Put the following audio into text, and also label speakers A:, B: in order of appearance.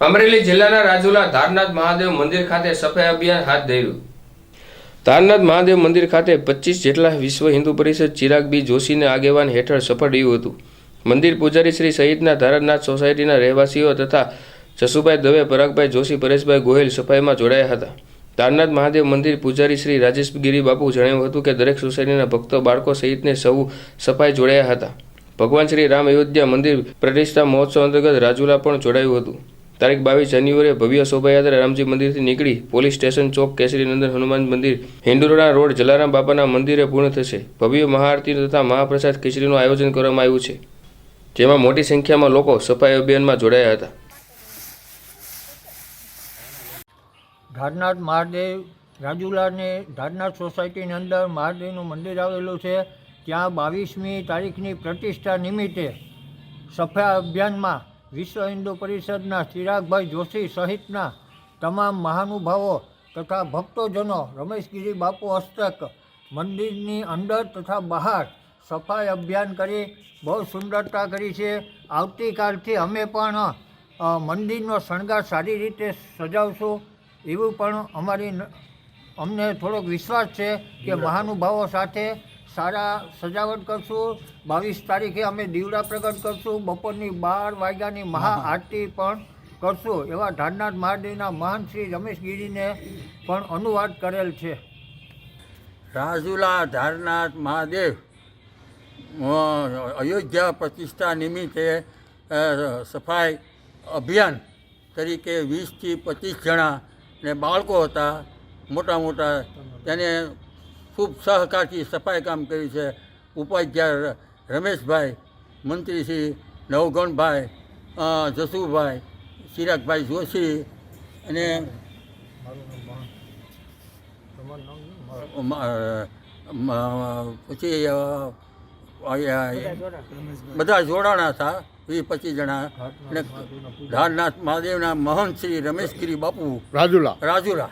A: અમરેલી જિલ્લાના રાજુલા ધારનાથ મહાદેવ મંદિર ખાતે સફાઈ અભિયાન હાથ ધર્યું. ધારનાથ મહાદેવ મંદિર ખાતે પચીસ જેટલા વિશ્વ હિન્દુ પરિષદ ચિરાગ બી જોશીના આગેવાન હેઠળ સફળ રહ્યું હતું. મંદિર પૂજારી શ્રી સહિતના ધારનાથ સોસાયટીના રહેવાસીઓ તથા જસુભાઈ દવે, પરાગભાઈ જોશી, પરેશભાઈ ગોહિલ સફાઈમાં જોડાયા હતા. તારનાથ મહાદેવ મંદિર પૂજારી શ્રી રાજેશ ગિરી બાપુ જણાવ્યું હતું કે દરેક સોસાયટીના ભક્તો, બાળકો સહિતને સૌ સફાઈ જોડાયા હતા. ભગવાન શ્રી રામ અયોધ્યા મંદિર પ્રતિષ્ઠા મહોત્સવ અંતર્ગત રાજુલા પણ જોડાયું હતું. તારીખ બાવીસ જાન્યુઆરીએ ભવ્ય શોભાયાત્રા રામજી મંદિરથી નીકળી પોલીસ સ્ટેશન ચોક કેસરી નંદન હનુમાન મંદિર હિંડોરણા રોડ જલારામ બાપાના મંદિરે પૂર્ણ થશે. ભવ્ય મહાઆરતી તથા મહાપ્રસાદ ખીચડીનું આયોજન કરવામાં આવ્યું છે, જેમાં મોટી સંખ્યામાં લોકો સફાઈ અભિયાનમાં જોડાયા હતા.
B: ધારનાથ મહાદેવ રાજુલાને ધારનાથ સોસાયટીની અંદર મહાદેવનું મંદિર આવેલું છે. ત્યાં બાવીસમી તારીખની પ્રતિષ્ઠા નિમિત્તે સફાઈ અભિયાનમાં વિશ્વ હિન્દુ પરિષદના ચિરાગભાઈ જોશી સહિતના તમામ મહાનુભાવો તથા ભક્તોજનો રમેશગીરી બાપુ હસ્તક મંદિરની અંદર તથા બહાર સફાઈ અભિયાન કરી બહુ સુંદરતા કરી છે. આવતીકાલથી અમે પણ મંદિરનો શણગાર સારી રીતે સજાવશું એવું પણ અમારી અમને થોડોક વિશ્વાસ છે કે મહાનુભાવો સાથે સારા સજાવટ કરશું. બાવીસ તારીખે અમે દીવડા પ્રગટ કરશું. બપોરની બાર વાગ્યાની મહાઆરતી પણ કરશું. એવા ધારનાથ મહાદેવના મહાન શ્રી રમેશ ગીરીને પણ અનુવાદ કરેલ છે.
C: રાજુલા ધારનાથ મહાદેવ અયોધ્યા પ્રતિષ્ઠા નિમિત્તે સફાઈ અભિયાન તરીકે વીસથી પચીસ જણા ને બાળકો હતા મોટા મોટા તેને ખૂબ સહકારથી સફાઈ કામ કર્યું છે. ઉપાધ્યાય રમેશભાઈ મંત્રી શ્રી નવગણભાઈ જસુભાઈ ચિરાગભાઈ જોશી અને પછી બધા જોડાણા. હતા વીસ પચીસ જણા. અને ધારનાથ મહાદેવના મહંત શ્રી રમેશગીરી બાપુ.
D: રાજુલા.
C: રાજુલા.